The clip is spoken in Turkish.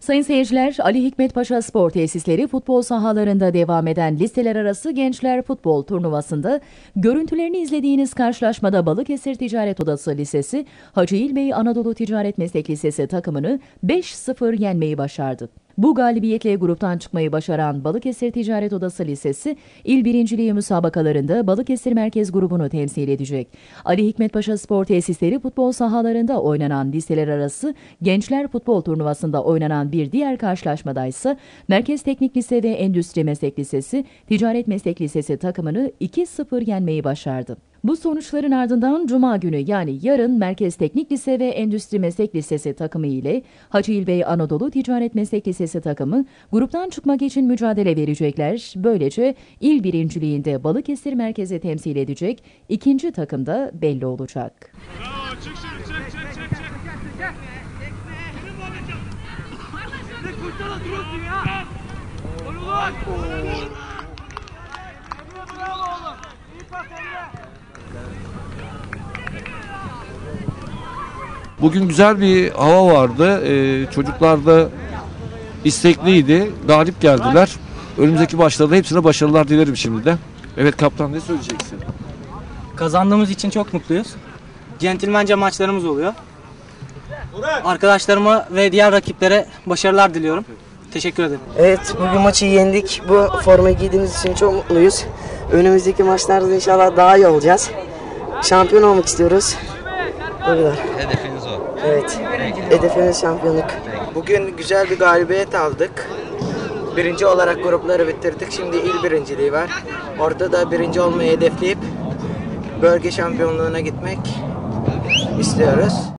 Sayın seyirciler, Ali Hikmet Paşa Spor Tesisleri futbol sahalarında devam eden listeler arası gençler futbol turnuvasında görüntülerini izlediğiniz karşılaşmada Balıkesir Ticaret Odası Lisesi, Hacı İlbey Anadolu Ticaret Meslek Lisesi takımını 5-0 yenmeyi başardı. Bu galibiyetle gruptan çıkmayı başaran Balıkesir Ticaret Odası Lisesi, il birinciliği müsabakalarında Balıkesir Merkez grubunu temsil edecek. Ali Hikmet Paşa Spor Tesisleri futbol sahalarında oynanan listeler arası gençler futbol turnuvasında oynanan bir diğer karşılaşmada ise Merkez Teknik Lise ve Endüstri Meslek Lisesi, Ticaret Meslek Lisesi takımını 2-0 yenmeyi başardı. Bu sonuçların ardından Cuma günü yani yarın Merkez Teknik Lise ve Endüstri Meslek Lisesi takımı ile Hacı İlbey Anadolu Ticaret Meslek Lisesi takımı gruptan çıkmak için mücadele verecekler. Böylece il birinciliğinde Balıkesir merkezi temsil edecek ikinci takım da belli olacak. Bravo çık çık çık çık çık. Emre bravo oğlum. İyi pas Bugün güzel bir hava vardı. Ee, çocuklar da istekliydi. Galip geldiler. Önümüzdeki maçlarda hepsine başarılar dilerim şimdi de. Evet kaptan ne söyleyeceksin? Kazandığımız için çok mutluyuz. Centilmence maçlarımız oluyor. Arkadaşlarıma ve diğer rakiplere başarılar diliyorum. Teşekkür ederim. Evet bugün maçı yendik. Bu formayı giydiğimiz için çok mutluyuz. Önümüzdeki maçlarda inşallah daha iyi olacağız. Şampiyon olmak istiyoruz. Bu kadar. Hedefiniz. Evet. Hedefimiz şampiyonluk. Bugün güzel bir galibiyet aldık. Birinci olarak grupları bitirdik. Şimdi il birinciliği var. Orada da birinci olmayı hedefleyip bölge şampiyonluğuna gitmek istiyoruz.